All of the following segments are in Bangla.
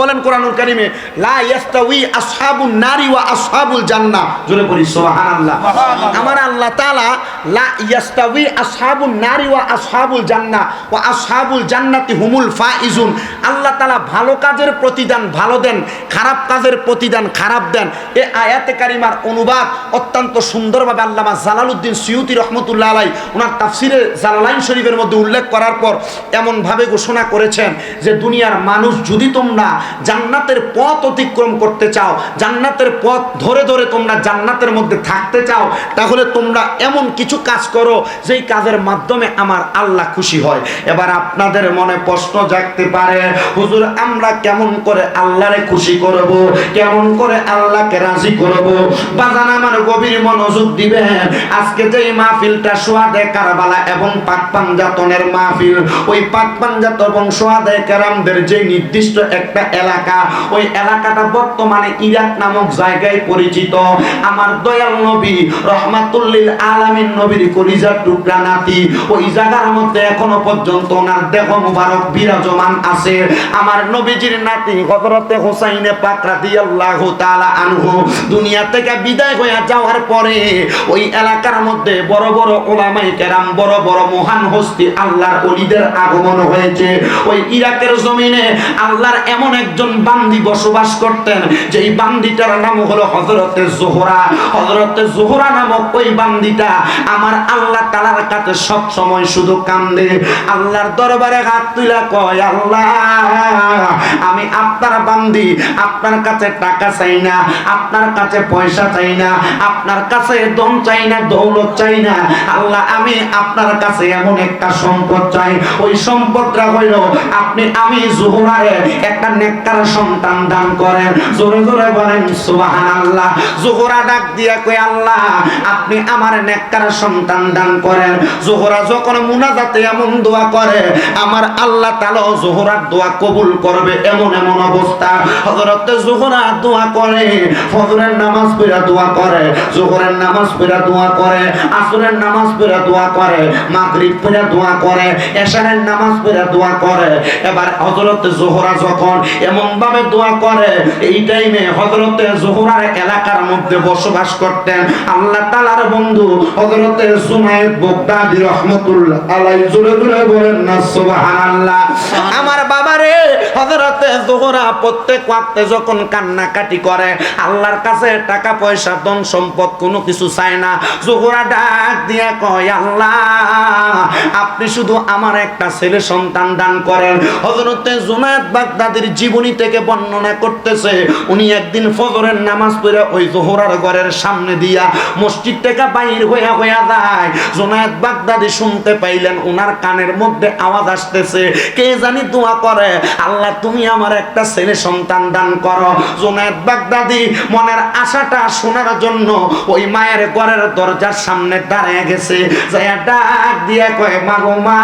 বলেন কোরআনুল কারিমে লা ইয়াস্তাউই আসহাবুন নারি ওয়া আসহাবুল জান্নাহ জোরে পড়ি সুবহানাল্লাহ। আমার আল্লাহ তাআলা লা ইয়াস্তাউই আসহাবুন নারি ওয়া আসহাবুল জান্নাহ ওয়া আসহাবুল জান্নাতি হুমুল ফাইজুন। আল্লাহ তাআলা ভালো কাজের প্রতিদান ভালো দেন খারাপ কাজের প্রতিদান খারাপ দেন। এ আয়াতে কারিমার অনুবাদ অত্যন্ত সুন্দরভাবে আল্লামা জালালউদ্দিন সিউতি রহমতুল্লাহ আলাই ওনার তাফসিরে জালালাইন শরীফের মধ্যে উল্লেখ করার পর এমনভাবে ঘোষণা করেছেন যে দুনিয়ার মানুষ যদি তোমরা জান্নাতের পথ অতিক্রম করতে চাও, জান্নাতের পথ ধরে ধরে তোমরা জান্নাতের মধ্যে থাকতে চাও, তাহলে তোমরা এমন কিছু কাজ করো, যেই কাজের মাধ্যমে আমার আল্লাহ খুশি হয়। এবার আপনাদের মনে প্রশ্ন জাগতে পারে, হুজুর, আমরা কেমন করে আল্লাহরে খুশি করব? কেমন করে আল্লাহকে রাজি করব? বাজান আমার গভীর মনোযোগ দিবেন। আজকে যেই মাহফিলটা সোয়াদে কারবালা এবং পাক পাঞ্জাতনের মাহফিল, ওই পাক পাঞ্জাত এবং সোয়াদে কেরামদের যে নির্দিষ্ট একটা এলাকা, ওই এলাকাটা বর্তমানে ইরাক নামক জায়গায় পরিচিত। আমার দয়াল নবী, রহমাতুল্লিল আলামিন নবীর কলিজার টুকরা নাতি, ওই জায়গার মধ্যে এখনও পর্যন্ত ওনার দেহ মুবারক বিরাজমান আছে। আমার নবীজির নাতি হযরতে হুসাইনে পাক রাদিয়াল্লাহু তাআলা আনহু দুনিয়া থেকে বিদায় হয়ে যাওয়ার পরে ওই এলাকার মধ্যে বড় বড় ওলামাই কেরাম, বড় বড় মহান হস্তি আল্লাহর অলিদের আগমন হয়েছে। ওই ইরাকের জমিনে আল্লাহর এমন একজন বান্দি বসবাস করতেন, যেই বান্দিটার নাম হলো হজরতে জোহরা। হজরতে জোহরা নামক ওই বান্দিটা আমার আল্লাহ তালার কাছে সব সময় শুধু কান্দে। আল্লাহর দরবারে হাত তুলা কয়, আল্লাহ, আমি আপনার বান্দি, আপনার কাছে টাকা চাই না, আপনার কাছে পয়সা চাই না, আপনার কাছে দম চাই না, দৌলত চাই না। আল্লাহ, আমি আপনার কাছে এমন একটা সম্পদ চাই। ওই সম্পদটা হইল আপনি, আমি জোহরারে একটা নেককার সন্তান দান করেন। জোরে জোরে বলেন সুবাহান জোহরা ডাক দিয়া কই আল্লাহ, আপনি আমার নেককার সন্তান দান করেন। জোহরা যখন মুনাজাতে এমন দোয়া করে, আমার আল্লাহ তাআলা জোহরার দোয়া কবুল করবে এমন এমন অবস্থা। হযরত জোহরা দোয়া করে, ফজরের নামাজ পড়া দোয়া করে, জোহরের নামাজ পড়া দোয়া করে, আসরের নামাজ পড়া দোয়া করে, মাগরিব পড়া দোয়া করে, এশারের নামাজ পড়া দোয়া করে। এবার হযরত জোহরা যখন এমন ভাবে দোয়া করে, এই টাইমে হজরতে জোহরার এলাকার মধ্যে বসবাস করতেন। আল্লাহ তাআলার বন্ধু হজরতে সুনাইদ বগদাদি রাহমাতুল্লাহ আলাইহি জোরে বলেন, না, সুবহানাল্লাহ। আমার বাবারে হযরতে জোহরা প্রত্যেক ওয়াক্তে যখন কান্নাকাটি করে, আল্লাহর কাছে টাকা পয়সা, ধন সম্পদ কোনো কিছু চায় না। জোহরা ডাক কয়, আল্লাহ, আপনি শুধু আমার একটা ছেলে সন্তান দান করেন। হযরতে জুনায়েদ বাগদাদির জীবনী থেকে বর্ণনা করতেছে, উনি একদিন ফজরের নামাজ পড়ে ওই জোহরার ঘরের সামনে দিয়া মসজিদ থেকে বাইর হইয়া হইয়া যায়। জুনায়েদ বাগদাদি শুনতে পাইলেন ওনার কানের মধ্যে আওয়াজ আসতেছে। কে জানি দোয়া করে, আল্লাহ তুমি আমার একটা ছেলে সন্তান দান করো। জুনায়েদ বাগদাদি, মনের আশাটা শোনার জন্য ওই মায়ের ঘরের দরজার সামনে দাঁড়িয়ে গেছে। যাইয়া ডাক দিয়া কয়, মা গো মা,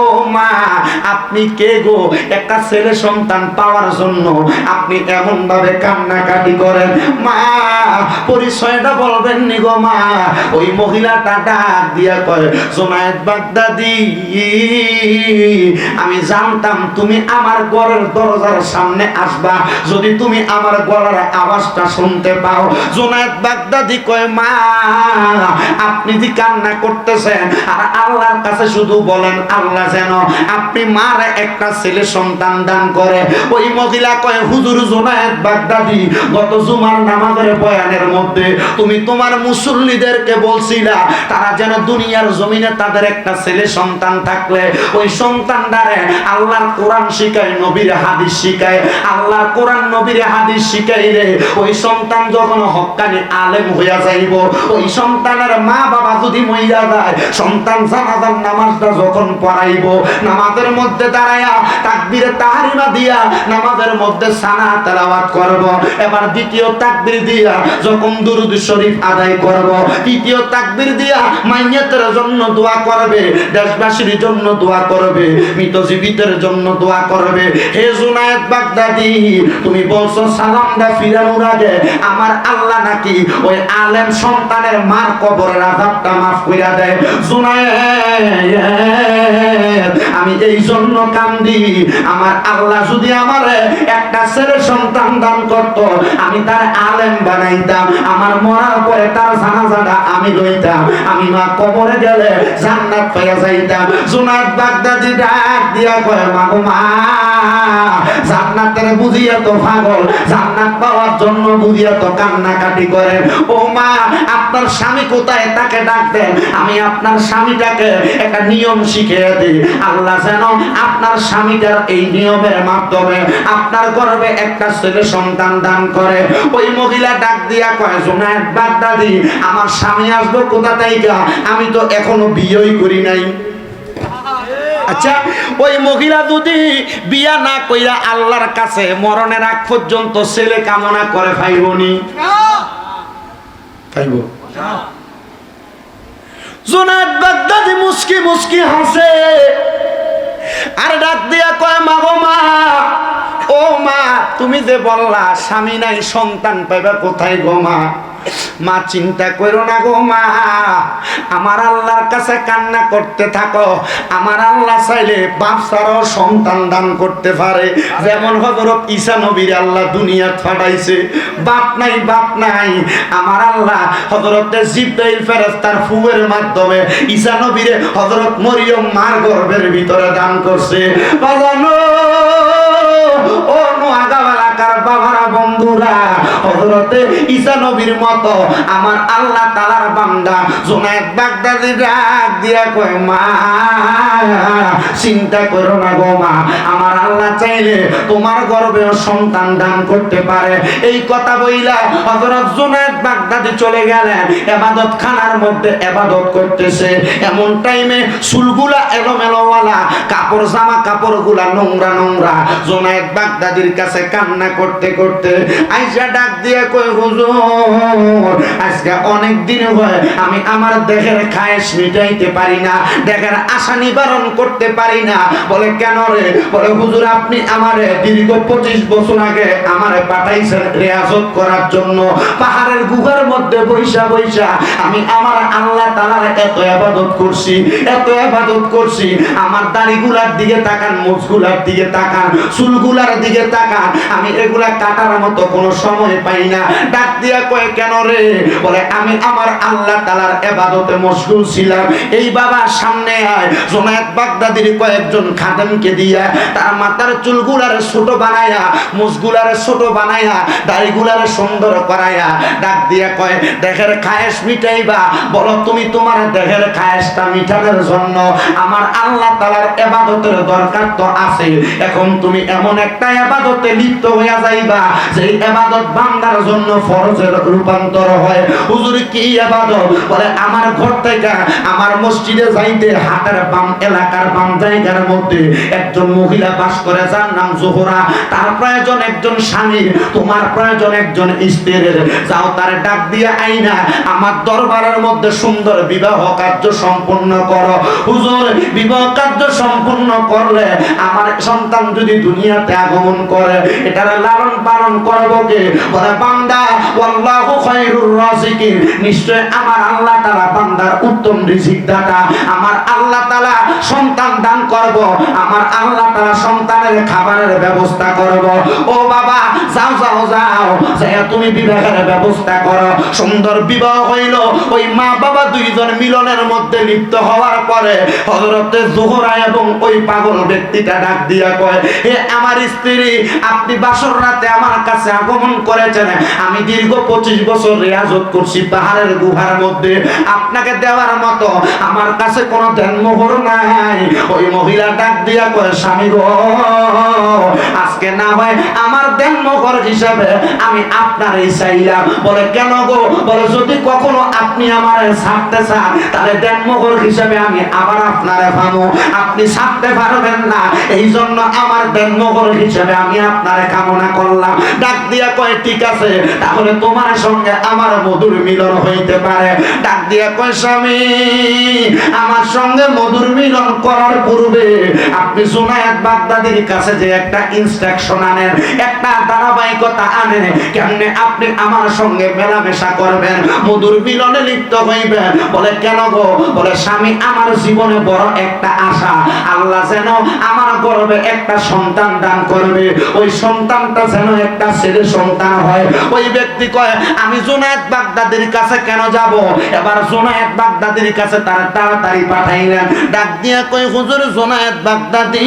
ও মা, আপনি কে গো? একটা ছেলে সন্তান পাওয়ার জন্য আপনি এমন ভাবে কান্নাকাটি করেন। মা, পরিচয়টা বলবেন নি গো মা। ওই মহিলাটা ডাক দিয়া কয়, জোনায়েদ বাগদাদি, আমি জানতাম তুমি আমার ঘরের দরজার সামনে আসবা। যদি তুমি আমার গলার আওয়াজটা শুনতে পাও, জোনায়েদ বাগদাদি কয়, মা, আপনি যে কান্না করতেছেন, আর আল্লাহর কাছে শুধু বলেন, আল্লাহ যেন আপনি মার একটা ছেলে সন্তান দান করে। ওই মহিলা কয়, হুজুর জোনায়েদ বাগদাদি, গত জুমার নামাজের বয়ানের মধ্যে তুমি তোমার মুসল্লিদেরকে বলছিলা, তারা যেন দুনিয়ার জমিনে তাদের একটা ছেলে সন্তান থাকলে। ওই সন্তানটারে আল্লাহর কোরআন শিখায়, নবীর হাদিস শিখায়, আল্লাহর কোরআন, নবীর হাদিস শিখাইলে ওই সন্তান যখন হক্কানি আলেম হইয়া যাইব, ওই সন্তানের মা বাবা যদি মইয়া যায়, সন্তান জানাজার নামাজটা যখন পড়াইব, নামাজের মধ্যে দাঁড়ায়া তাকবীরে তাহারিমা দিয়া নামাজের মধ্যে সানা তেলাওয়াত করব। এবার দ্বিতীয় তাকবীর দিয়া যখন দুরুদ শরীফ আদায় করব, তৃতীয় তাকবীর দিয়া মাইয়াতের জন্য দোয়া করবে, দেশবাসীর জন্য দোয়া করবে, মৃত জীবিতের জন্য দোয়া করবে। হে জুনায়েদ বাগদাদি, তুমি বলছো সালামটা ফিরানোর আগে, আমার আল্লাহ নাকি ওই আলেম সন্তানের মার কবরের আযাবটা মাফ কইরা দেয়। জুনায়েদ, আমি এই জন্য কান্দি, আমার আল্লাহ যদি আমার একটা ছেলে সন্তান দান করত, আমি তার আলেম বানাইতাম, আমার মরার পরে তার জানাজাটা আমি লইতাম, আমি মা কবরে গেলে জান্নাত পাইয়া যাইতাম। জুনাত বাগদাদি ডাক দিয়া কয় মা গো জান্নাতের বুঝিয়া তো পাগল, জান্নাত পাওয়ার জন্য বুঝিয়া তো কান্নাকাটি করেন। ও মা, আপনার স্বামী কোথায়? তাকে আমি আপনার স্বামীটাকে একটা নিয়ম শিখিয়ে দিই। আল্লাহ যেন আপনার স্বামীটার এই নিয়মের মাধ্যমে আপনার গর্বে একটা ছেলে সন্তান দান করে। ওই মহিলা ডাক দিয়া কয়, জোনায়েদ, বাগদাদি, আমার স্বামী আসব কোথা থেকে? আমি তো এখনও বিয়েই করি নাই। আচ্ছা ওই মহিলা যদি বিয়া না কইরা আল্লাহর কাছে মরণের আগ পর্যন্ত ছেলে কামনা করে পাইবনি পাইব। দিয়া কয়, মা গো মা মা, তুমি যে বললা, স্বামী নাই, সন্তান পাইবা কোথায় গো মা? মা, চিন্তা করো না গো মা। আমার আল্লাহর কাছে কান্না করতে থাকো। আমার আল্লাহ চাইলে বাপসারও সন্তান দান করতে পারে। যেমন হজরত ঈসা নবীর আল্লাহ দুনিয়া ফাটাইছে। বাপ নাই বাপ নাই। আমার আল্লাহ হজরত জিব্রাইল ফেরেস্তার ফুয়ের মাধ্যমে ঈসা নবীরে হজরত মরিয়ম মার গর্ভের ভিতরে দান করছে। বাজানো, ও নোয়াগাওয়ালাকার বাবারা, বন্ধুরা হজরতে ঈসা নবীর মতো আমার আল্লাহ তালার বান্দা বাগদাদি ডাক দিয়া কয়, মা, চিন্তা করো না গো মা, আমার আল্লাহ চাইলে তোমার গর্বেও সন্তান দান করতে পারে। এই কথা বইলা হজরত জোনায়েদ বাগদাদি চলে গেলেন এবাদত খানার মধ্যে এবাদত করতেছে। এমন টাইমে চুলগুলা এলোমেলোওয়ালা, কাপড় জামা কাপড়গুলা নোংরা নোংরা জোনায়েদ বাগদাদির কাছে কান্না করতে করতে করতে আইসা ডাক দিয়ে কই হুজুর, আজকে অনেক দিন হয়, আমি আমার দেহের খায়েশ মিটাইতে পারি না, দেহের আশা নিবারণ করতে পারি না। বলে, কেন রে? বলে, হুজুর, আপনি আমারে দীর্ঘ পঁচিশ বছর আগে আমারে পাঠাইছেন রেয়াজত করার জন্য। পাহাড়ের গুহার মধ্যে বৈশা বৈশা আমি আমার আল্লাহ তালার এত আবাদত করছি, এত আবাদত করছি। আমার দাড়িগুলার দিকে তাকান, মুখগুলার দিকে তাকান, চুলগুলার দিকে তাকান। আমি এগুলা কাটার মতো কোনো সময় পাই না। ডাক দিয়া কয়ে, কেন রে? বলে, আমি আমার আল্লাহ তালার এবাদতে মশগুল ছিলাম। এই বাবা সামনে আয়। জোনায়েত বাগদাদির কয়েকজন খাদেমকে দিয়া তার মাথার চুলগুলার ছোট বানায়া, মুসগুলার ছোট বানায়া, দাড়িগুলার সুন্দর করায়া ডাক দিয়া কয়, দেহের খায়েশ মিটাইবা। বলো, তুমি তোমার দেহের খায়েশটা মিটানোর জন্য আমার আল্লাহ তালার এবাদতের দরকার তো আছে। এখন তুমি এমন একটা এবাদতে লিপ্ত হইয়া যাইবা বান্দার জন্য ফরজের রূপান্তর হয়। হুজুর, কি বলে, আমার ঘর থেকে আমার মসজিদে যাইতে হাতের বাম, এলাকার বাম জায়গার মধ্যে একজন মহিলা বাস করে, যার নাম জোহরা। তার প্রয়োজন একজন স্বামী, তোমার প্রয়োজন একজন স্ত্রীর। যাও, তার ডাক দিয়ে আইনা, আমার দরবারের মধ্যে সুন্দর বিবাহ কার্য সম্পূর্ণ করো। হুজুর, বিবাহ কার্য সম্পূর্ণ করলে আমার সন্তান যদি দুনিয়াতে আগমন করে, এটার লালন পালন করব কে? বলে, বান্দা আল্লাহু খায়রুর রাজিকিন। নিশ্চয় আমার আল্লাহ তাআলা বান্দার উত্তম রিজিক দাতা আমার আল্লাহ তাআলা সন্তান দান করব। আমার আল্লাহ তাআলা সন্তানের খাবারের ব্যবস্থা করব। ও বাবা, যাও যাও যাও। যাই তুমি বিবাহের ব্যবস্থা করো। সুন্দর বিবাহ হইল। ওই মা বাবা দুইজন মিলনের মধ্যে লিপ্ত হওয়ার পরে হজরতে জোহরা এবং ওই পাগল ব্যক্তিটা ডাক দিয়া কয়, হে আমার স্ত্রী, আপনি বাসর রাতে আমার কাছে আগমন করেছেন। আমি দীর্ঘ পঁচিশ বছর রেয়াজত করছি পাহাড়ের গুহার মধ্যে। আপনাকে দেওয়ার মতো আমার কাছে কোনো দেনমোহর নাই। ওই মহিলা ডাক দিয়া কয় স্বামী গো, আজকে না হয় আমার দেনমোহর হিসাবে আমি আপনারই চাইলাম। বলে, কেন গো? বলে, যদি কখনো আপনি আমার ছাড়তে চান, তাহলে দেনমোহর হিসাবে আমি আবার আপনারে পাবো আপনি ছাড়তে পারবেন না। এই জন্য আমার দেনমোহর হিসাবে আমি আপনারে কামনা করলাম। ডাক দিয়া কয়, ঠিক আছে, তাহলে তোমার সঙ্গে আমার মধুর মিলন হইতে পারে। ডাক দিয়ে কয়, স্বামী, আমার সঙ্গে মধুর মিলন করার পূর্বে আপনি জুনায়েদ বাগদাদির কাছে যে একটা ইনস্ট্রাকশন আনেন, একটা ধারাবাহিকতা আনেন, কেমনে আপনি আমার সঙ্গে মেলামেশা করবেন, মধুর মিলনে লিপ্ত হইবেন? বলে, কেন গো? বলে, স্বামী, আমার জীবনে বড় একটা আশা। আল্লাহ যেন আমার গর্বে একটা সন্তান দান করবে। ওই সন্তানটা যেন একটা ছেলে সন্তান হয়। ওই ব্যক্তি কয়, আমি জুনায়েদ বাগদাদির কাছে কেন যাব? এবার জুনায়েদ বাগদাদির কাছে তারা তাড়াতাড়ি পাঠাইলেন। ডাক দিয়া কই হুজুর জুনায়েদ বাগদাদি,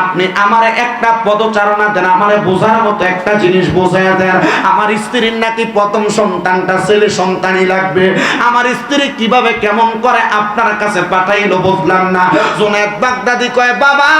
আপনি আমার একটা পদচারণা দেন, আমারে বোঝার মতো একটা জিনিস বোঝায় দেন। আমার স্ত্রীর নাকি প্রথম সন্তানটা ছেলে সন্তানই লাগবে। আমার স্ত্রী কীভাবে কেমন করে আপনার কাছে পাঠাইলো বুঝলাম না। জুনায়েদ বাগদাদি কয়, বাবা,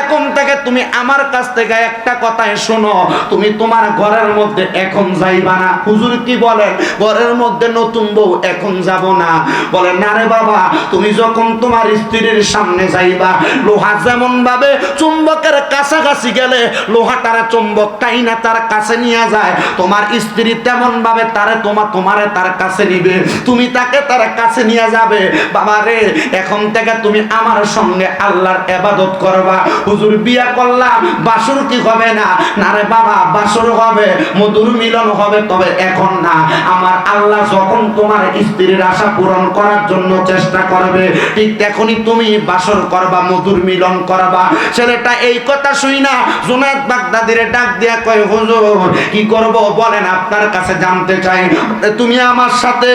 এখন থেকে তুমি আমার কাছ থেকে একটা কথাই শোনো, তুমি তোমার ঘরের মধ্যে এখন যাইবা না। হুজুর কি বলেন ঘরের মধ্যে নতুন বউ এখন যাব না। বলে, না রে বাবা, তুমি যখন তোমার স্ত্রীর সামনে যাইবা, লোহা যেমন ভাবে চুম্বকের কাছাকাছি গেলে লোহাটার চুম্বকটাই না তার কাছে নিয়ে যায়? তোমার স্ত্রী তেমন ভাবে তারে তোমার তোমারে তার কাছে নিবে। তুমি তাকে তার কাছে নিয়ে যাবে। বাবা রে, এখন থেকে তুমি আমার সঙ্গে আল্লাহর এবাদত করবা। হুজুর, বিয়া করলাম, বাসুর কি হবে না? না রে বাবা বাসুর হবে, মধুর মিলন হবে, তবে এখন না। আমার আল্লাহ যখন তোমার স্ত্রীর আশা পূরণ করার জন্য চেষ্টা করবে, ঠিক তখনই তুমি বাসর করবা, মধুর মিলন করবা। ছেলেটা এই কথা শুই না, জুনায়দ বাগদাদিরে ডাক দিয়া কয়, হুজুর, কি করব বলেন, আপনার কাছে জানতে চাই। তুমি আমার সাথে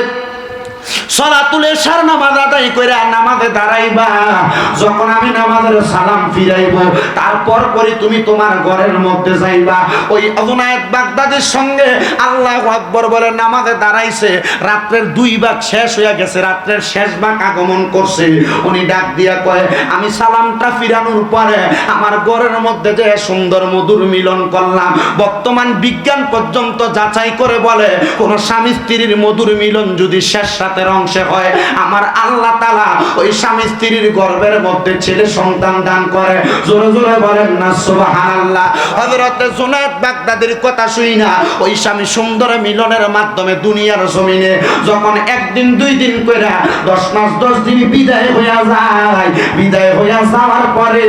সলাতুলে সার নামাজ আদায় করে নামাজে দাঁড়াইবা। যখন আমি নামাজের সালাম ফিরাইব, তারপর পরে তুমি তোমার ঘরের মধ্যে যাইবা। ওই অজনায়েত বাগদাদের সঙ্গে আল্লাহ আকবর বলে, নামাজে দাঁড়াইছে, রাত্রের দুই ভাগ শেষ হয়ে গেছে, রাত্রের শেষ ভাগ আগমন করছে। উনি ডাক দিয়া কয়, আমি সালামটা ফিরানোর পরে আমার ঘরের মধ্যে যে সুন্দর মধুর মিলন করলাম, বর্তমান বিজ্ঞান পর্যন্ত যাচাই করে বলে, কোন স্বামী স্ত্রীর মধুর মিলন যদি শেষ রাতের অংশে হয়। আমার আল্লাহ তালা ওই স্বামী স্ত্রীর গর্ভের মধ্যে ছেলে সন্তান দান করে। জোরে জোরে বলেন না হযরতে জুনায়েদ বাগদাদির কথা শুই না, ওই স্বামী সুন্দর মিলনের মাধ্যমে দুনিয়ার জমিনে যখন একদিন, দুই দিন কইরা দশ মাস, দশ দিন বিদায় হইয়া যায়। বিদায় হইয়া যাওয়ার পরে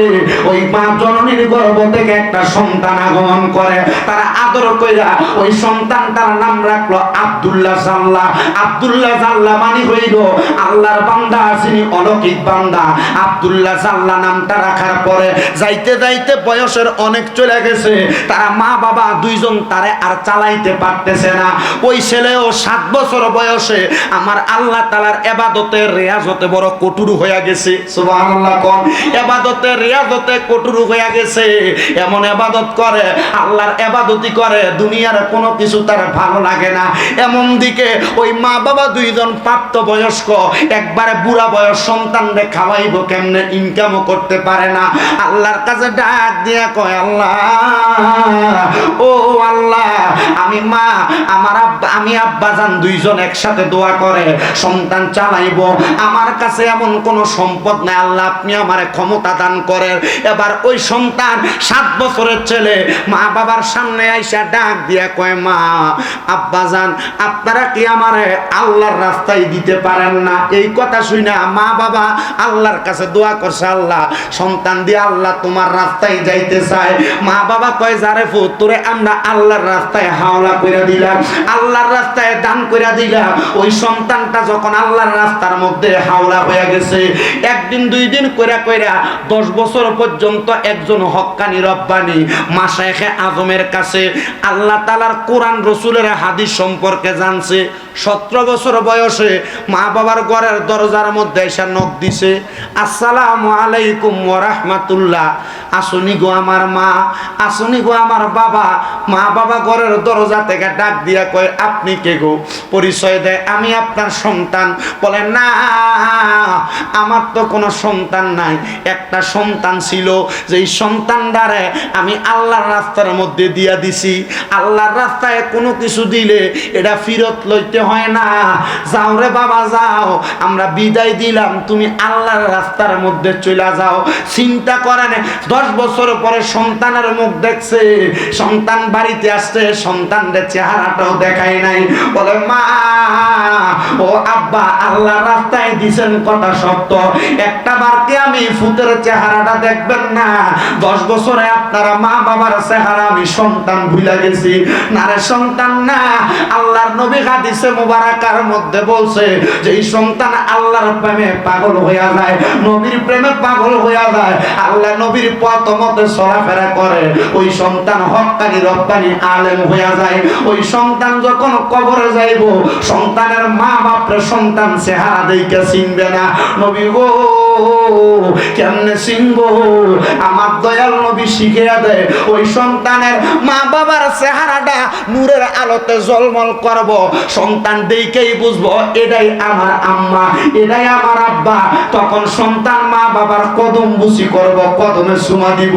ওই মা জননীর গর্ভ থেকে একটা সন্তান আগমন করে। তারা আদর কইরা ওই সন্তানটার নাম রাখল আব্দুল্লাহ জাল্লা আব্দুল্লাহ মানে হইল। আল্লাহর বান্দা যিনি অলৌকিক বান্দা। আব্দুল্লাহ জাল্লা নামটা রাখার পরে যাইতে যাইতে বয়সের অনেক চলে গেছে। তারা মা বাবা দুইজন তারে আর চালাইতে পারতেছে না। ওই ছেলেও সাত বছর বয়সে আমার আল্লাহ তালার এবাদতে রেয়াজতে বড় কটুরু হয়ে গেছে। সুবহানাল্লাহ কোন। এবাদতে রেয়াজতে কটুরু হয়ে গেছে। এমন এবাদত করে, আল্লাহর এবাদতি করে, দুনিয়ার কোনো কিছু তার ভালো লাগে না। এমন দিকে ওই মা বাবা দুইজন প্রাপ্ত বয়স্ক একবারে বুড়া বয়স, সন্তানরে খাওয়াইবো কেমনে? ইনকামও করতে পারে না। আল্লাহর কাছে ডাক দিয়া কয়, আল্লাহ, ও আল্লাহ, আমি মা, আমার আব্বা, আমি আব্বা যান দুইজন একসাথে দোয়া করে, সন্তান চালাইবো। আমার কাছে এমন কোন সম্পদ নাই। আল্লাহ, আপনি আমারে ক্ষমতা দান করেন। এবার ওই সন্তান, সাত বছরের ছেলে মা বাবার সামনে আইসা ডাক দিয়া কয়, মা আব্বা যান আপনারা কি আমারে আল্লাহর রাস্তায় দিতে পারেন না। এই কথা শুই না মা বাবা, আল্লাহর কাছে দোয়া করছে আল্লাহ, সন্তান দিয়ে আল্লাহ তোমার রাস্তায় যাইতে চায়। মা বাবা কয়, যারে ফু তোরে আমরা আল্লাহর রাস্তায় হাওলা করে দিলাম, আল্লাহর রাস্তায় দান করে দিলাম। ওই সন্তানটা যখন আল্লাহর রাস্তার মধ্যে হাওলা হয়ে গেছে, একদিন, দুই দিন কইরা কইরা দশ বছর পর্যন্ত একজন হক্কানি রব্বানি মাসায়েখে আজমের কাছে আল্লাহ তালার কোরআন রসুলের হাদিস সম্পর্কে জানছে। সতেরো বছর বয়সে মা বাবার ঘরের দরজার মধ্যে এসে নখ দিছে। আসসালামু আলাইকুম ওরহমাতুল্লাহ আসুনি গো আমার মা, আসুনি গো আমার বাবা। মা বাবা ঘরের দরজা থেকে ডাক দিয়া কয়, আপনি কে গো? পরিচয় দেয়, আমি আপনার সন্তান। বলে, না, আমার তো কোনো সন্তান নাই। একটা সন্তান ছিল। যেই সন্তানটারে আমি আল্লাহর রাস্তার মধ্যে দিয়া দিছি। আল্লাহর রাস্তায় কোনো কিছু দিলে এটা ফিরত লইতে হয় না। যাও রে বাবা, যাও। আমরা বিদায় দিলাম, তুমি আল্লাহর রাস্তার মধ্যে চলে যাও। চিন্তা করেন দশ বছর পরে সন্তানের মুখ দেখছে। সন্তান বাড়িতে আসছে, সন্তানদের চেহারাটাও দেখাই নাই। বলে, মা, ও আব্বা, আল্লাহ রাস্তায় দিছেন কথা সত্য একটা বারকে আমি ফুতের চেহারাটা দেখবেন না। দশ বছরে আপনারা মা বাবার চেহারা আমি সন্তান ভুলে গেছি। না রে সন্তান, না। আল্লাহর নবী হাদিসে মুবারাকার মধ্যে বলছে যে এই সন্তান আল্লাহর প্রেমে পাগল হইয়া যায়, নবীর প্রেমে পাগল হইয়া যায়। আল্লাহ নবীর পথ মতে চলাফেরা করে। ওই সন্তান হকানি রপ্তানি আলেম হইয়া যায়। ওই সন্তান যখন কবরে যাইব, সন্তানের মা বাপরে সন্তান চেহারা দেখে চিনবে না। নবী গো কেমনে চিনব? আমার দয়াল নবী শিখিয়া দেয়, ওই সন্তানের মা বাবার চেহারাটা নূরের আলোতে জলমল করব। সন্তান দেখেই বুঝব, এটাই আমার আম্মা, এটাই আমার আব্বা। তখন সন্তান মা বাবার কদম বুসি করব, কদমে সুমা দিব।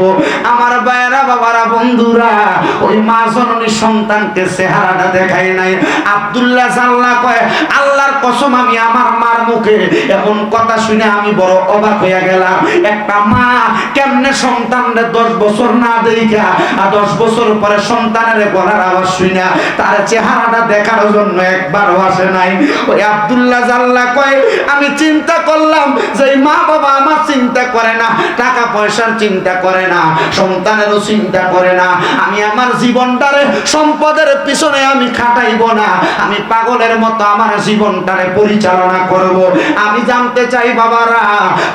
আমার বায়রা বাবারা, বন্ধুরা, ওই মা জননী সন্তানকে চেহারাটা দেখাই নাই। আব্দুল্লাহ সাল্লাহ কয়, আল্লাহর কসম আমি আমার মার মুখে এমন কথা শুনে আমি বড় অবাক হইয়া গেলাম। একটা মা কেমনে সন্তানরে দশ বছর না দেখা আর দশ বছর পরে সন্তানের গলার আওয়াজ শুনে তার চেহারাটা দেখার জন্য একবারও আসে নাই। ওই আব্দুল্লাহ জাল্লা কয়, আমি চিন্তা করলাম যে মা বাবা আমার চিন্তা করে না, টাকা পয়সার চিন্তা করে না, সন্তানেরও চিন্তা করে না। আমি আমার জীবনটারে, সম্পদের পিছনে আমি খাটাইব না। আমি পাগলের মতো আমার জীবনটারে পরিচালনা করব। আমি জানতে চাই বাবারা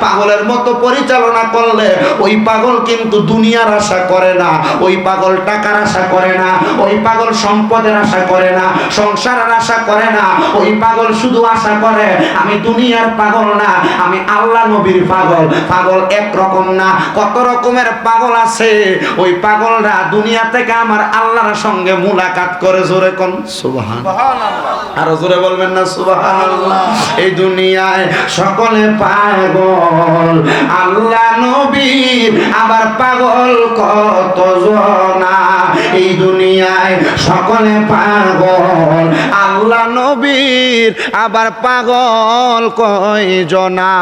পাগলের মতো পরিচালনা করলে ওই পাগল কিন্তু দুনিয়ার আশা করে না ওই পাগল টাকার আশা করে না ওই পাগল সম্পদের আশা করে না সংসারের আশা করে না ওই পাগল শুধু আশা করে আমি দুনিয়ার পাগল না আমি আল্লাহ নবীর পাগল। পাগল এক রকম না কত রকমের পাগল আছে ওই পাগলরা দুনিয়া থেকে আমার আল্লাহর সঙ্গে মুলাকাত করে জোরে কোন সুবহান আরও জোরে বলবেন না সুবহানাল্লাহ। এই দুনিয়ায় সকলে পাগল। আল্লাহ নবীর আবার পাগল কত জনা। এই দুনিয়ায় সকলে পাগল। আল্লাহ নবীর, আবার পাগল কয় জনা।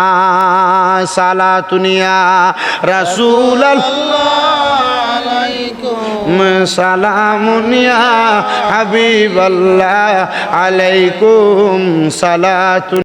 সালা দুনিয়া রাসূল সালামুনিয়া হাবিবাল্লাহ আলাইকুম। সালাতু